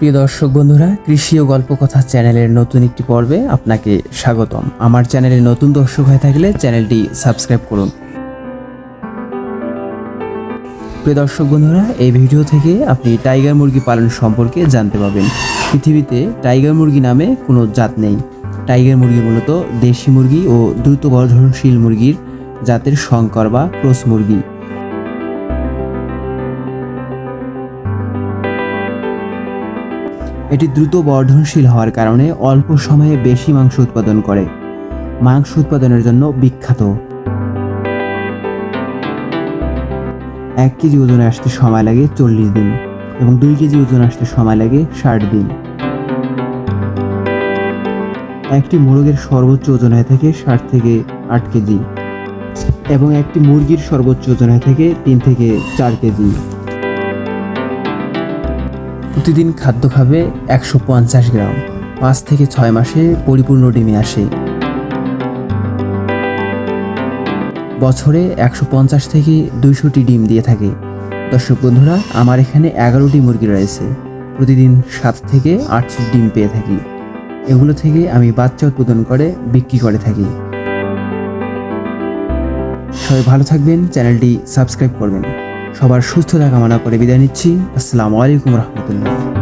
প্রিয় দর্শক বন্ধুরা, কৃষি ও গল্পকথা চ্যানেলের নতুন একটি পর্বে আপনাকে স্বাগতম। আমার চ্যানেলে নতুন দর্শক হয়ে থাকলে চ্যানেলটি সাবস্ক্রাইব করুন। প্রিয় দর্শক বন্ধুরা, এই ভিডিও থেকে আপনি টাইগার মুরগি পালন সম্পর্কে জানতে পারবেন। পৃথিবীতে টাইগার মুরগি নামে কোনো জাত নেই। টাইগার মুরগি মূলত দেশি মুরগি ও দ্রুত বর্ধনশীল মুরগির জাতের সংকর বা ক্রোস মুরগি। এটি দ্রুত বর্ধনশীল হওয়ার কারণে অল্প সময়ে বেশি মাংস উৎপাদন করে। মাংস উৎপাদনের জন্য বিখ্যাত। এক কেজি ওজনে আসতে সময় লাগে চল্লিশ দিন এবং দুই কেজি ওজন আসতে সময় লাগে ষাট দিন। একটি মোরগের সর্বোচ্চ ওজন হয়ে থাকে ষাট থেকে আট কেজি এবং একটি মুরগির সর্বোচ্চ ওজন হয়ে থাকে তিন থেকে চার কেজি। প্রতিদিন খাদ্য খাবে একশো পঞ্চাশ গ্রাম। পাঁচ থেকে ছয় মাসে পরিপূর্ণ ডিমে আসে। বছরে একশো পঞ্চাশ থেকে দুইশোটি ডিম দিয়ে থাকে। দর্শক বন্ধুরা, আমার এখানে এগারোটি মুরগি রয়েছে। প্রতিদিন সাত থেকে আটটি ডিম পেয়ে থাকি। এগুলো থেকে আমি বাচ্চা উৎপাদন করে, বিক্রি করে থাকি। সবাই ভালো থাকবেন, চ্যানেলটি সাবস্ক্রাইব করবেন। সবার সুস্থ সুস্থতা কামনা করে বিদায় নিচ্ছি। আসসালামু আলাইকুম রহমতুল্লাহ।